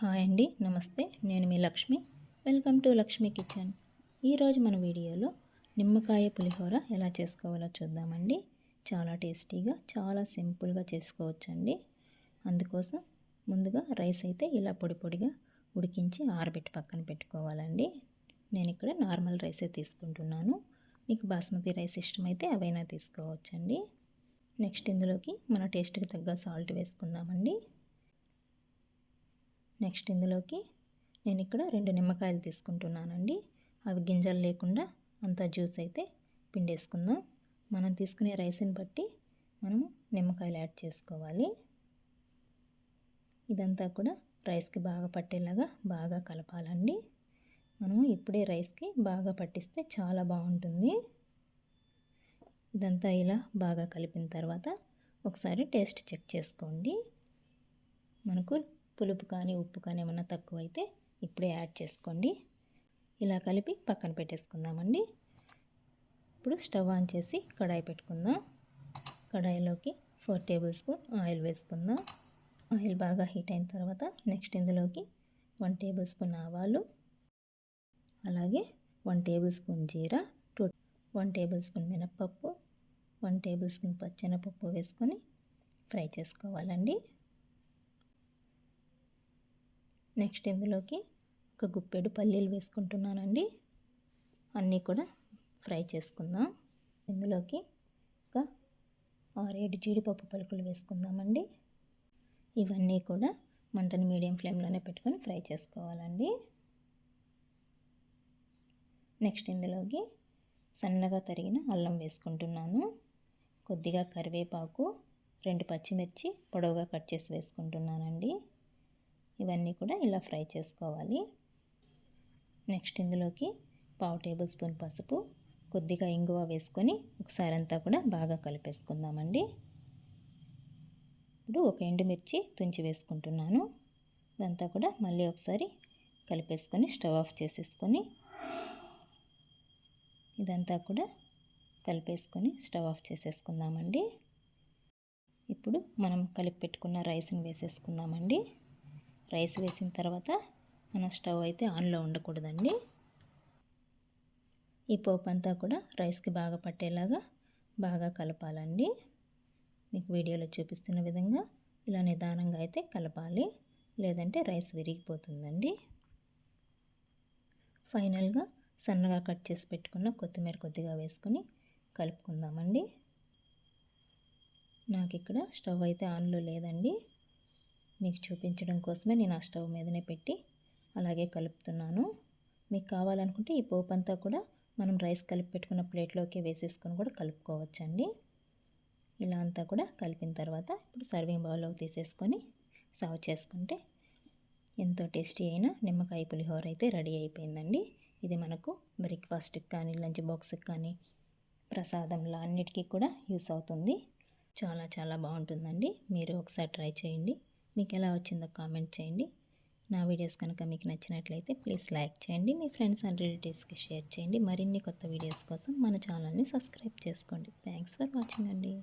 Hi అండి నమస్తే. నేను మీ Lakshmi. Welcome to Lakshmi kitchen. ఈరోజు మన వీడియోలో నిమ్మకాయ పులిహోర ఎలా చేసుకోవాలో చూద్దామండి. చాలా టేస్టీగా చాలా సింపుల్గా చేసుకోవచ్చండి. అందుకోసం ముందుగా రైస్ అయితే ఇలా పొడి పొడిగా ఉడికించి ఆరబెట్టి పక్కన పెట్టుకోవాలండి. నేను ఇక్కడ నార్మల్ రైసే తీసుకుంటున్నాను. మీకు బాస్మతి రైస్ ఇష్టమైతే అవైనా తీసుకోవచ్చండి. నెక్స్ట్ ఇందులోకి మన టేస్ట్కి తగ్గ సాల్ట్ వేసుకుందామండి. నెక్స్ట్ ఇందులోకి నేను ఇక్కడ రెండు నిమ్మకాయలు తీసుకుంటున్నానండి. అవి గింజలు లేకుండా అంతా జ్యూస్ అయితే పిండేసుకుందాం. మనం తీసుకునే రైస్ని బట్టి మనము నిమ్మకాయలు యాడ్ చేసుకోవాలి. ఇదంతా కూడా రైస్కి బాగా పట్టేలాగా బాగా కలపాలండి. మనము ఇప్పుడే రైస్కి బాగా పట్టిస్తే చాలా బాగుంటుంది. ఇదంతా ఇలా బాగా కలిపిన తర్వాత ఒకసారి టేస్ట్ చెక్ చేసుకోండి. మనకు పులుపు కానీ ఉప్పు కానీ ఏమైనా తక్కువైతే ఇప్పుడే యాడ్ చేసుకోండి. ఇలా కలిపి పక్కన పెట్టేసుకుందామండి. ఇప్పుడు స్టవ్ ఆన్ చేసి కడాయి పెట్టుకుందాం. కడాయిలోకి ఫోర్ టేబుల్ స్పూన్ ఆయిల్ వేసుకుందాం. ఆయిల్ బాగా హీట్ అయిన తర్వాత నెక్స్ట్ ఇందులోకి వన్ టేబుల్ స్పూన్ ఆవాలు అలాగే వన్ టేబుల్ స్పూన్ జీరా టూ వన్ టేబుల్ స్పూన్ మినప్పప్పు వన్ టేబుల్ స్పూన్ పచ్చెనపప్పు వేసుకొని ఫ్రై చేసుకోవాలండి. నెక్స్ట్ ఇందులోకి ఒక గుప్పెడు పల్లీలు వేసుకుంటున్నానండి. అన్నీ కూడా ఫ్రై చేసుకుందాం. ఇందులోకి ఒక ఆరేడు జీడిపప్పు పలుకులు వేసుకుందామండి. ఇవన్నీ కూడా మంటను మీడియం ఫ్లేమ్లోనే పెట్టుకొని ఫ్రై చేసుకోవాలండి. నెక్స్ట్ ఇందులోకి సన్నగా తరిగిన అల్లం వేసుకుంటున్నాను. కొద్దిగా కరివేపాకు రెండు పచ్చిమిర్చి పొడవుగా కట్ చేసి వేసుకుంటున్నానండి. ఇవన్నీ కూడా ఇలా ఫ్రై చేసుకోవాలి. నెక్స్ట్ ఇందులోకి పావు టేబుల్ స్పూన్ పసుపు కొద్దిగా ఇంగువ వేసుకొని ఒకసారి అంతా కూడా బాగా కలిపేసుకుందామండి. ఇప్పుడు ఒక ఎండుమిర్చి తుంచి వేసుకుంటున్నాను. ఇదంతా కూడా మళ్ళీ ఒకసారి కలిపేసుకొని స్టవ్ ఆఫ్ చేసేసుకొని ఇదంతా కూడా కలిపేసుకొని స్టవ్ ఆఫ్ చేసేసుకుందామండి. ఇప్పుడు మనం కలిపి పెట్టుకున్న రైస్ని వేసేసుకుందామండి. రైస్ వేసిన తర్వాత మన స్టవ్ అయితే ఆన్లో ఉండకూడదండి. ఈ పోపు అంతా కూడా రైస్కి బాగా పట్టేలాగా బాగా కలపాలండి. మీకు వీడియోలో చూపిస్తున్న విధంగా ఇలా నిదానంగా అయితే కలపాలి. లేదంటే రైస్ విరిగిపోతుందండి. ఫైనల్గా సన్నగా కట్ చేసి పెట్టుకున్న కొత్తిమీర కొద్దిగా వేసుకొని కలుపుకుందామండి. నాకు ఇక్కడ స్టవ్ అయితే ఆన్లో లేదండి. మీకు చూపించడం కోసమే నేను ఆ స్టవ్ మీదనే పెట్టి అలాగే కలుపుతున్నాను. మీకు కావాలనుకుంటే ఈ పోపు అంతా కూడా మనం రైస్ కలిపి పెట్టుకున్న ప్లేట్లోకి వేసేసుకొని కూడా కలుపుకోవచ్చండి. ఇలా అంతా కూడా కలిపిన తర్వాత ఇప్పుడు సర్వింగ్ బౌల్లోకి తీసేసుకొని సర్వ్ చేసుకుంటే ఎంతో టేస్టీ అయిన నిమ్మకాయ పులిహోర అయితే రెడీ అయిపోయిందండి. ఇది మనకు బ్రేక్ఫాస్ట్కి కానీ లంచ్ బాక్స్కి కానీ ప్రసాదంలా అన్నిటికీ కూడా యూస్ అవుతుంది. చాలా చాలా బాగుంటుందండి. మీరు ఒకసారి ట్రై చేయండి. మీకు ఎలా వచ్చిందో కామెంట్ చేయండి. నా వీడియోస్ కనుక మీకు నచ్చినట్లయితే ప్లీజ్ లైక్ చేయండి. మీ ఫ్రెండ్స్ అండ్ రిలేటివ్స్కి షేర్ చేయండి. మరిన్ని కొత్త వీడియోస్ కోసం మన ఛానల్ని సబ్స్క్రైబ్ చేసుకోండి. థ్యాంక్స్ ఫర్ వాచింగ్ అండి.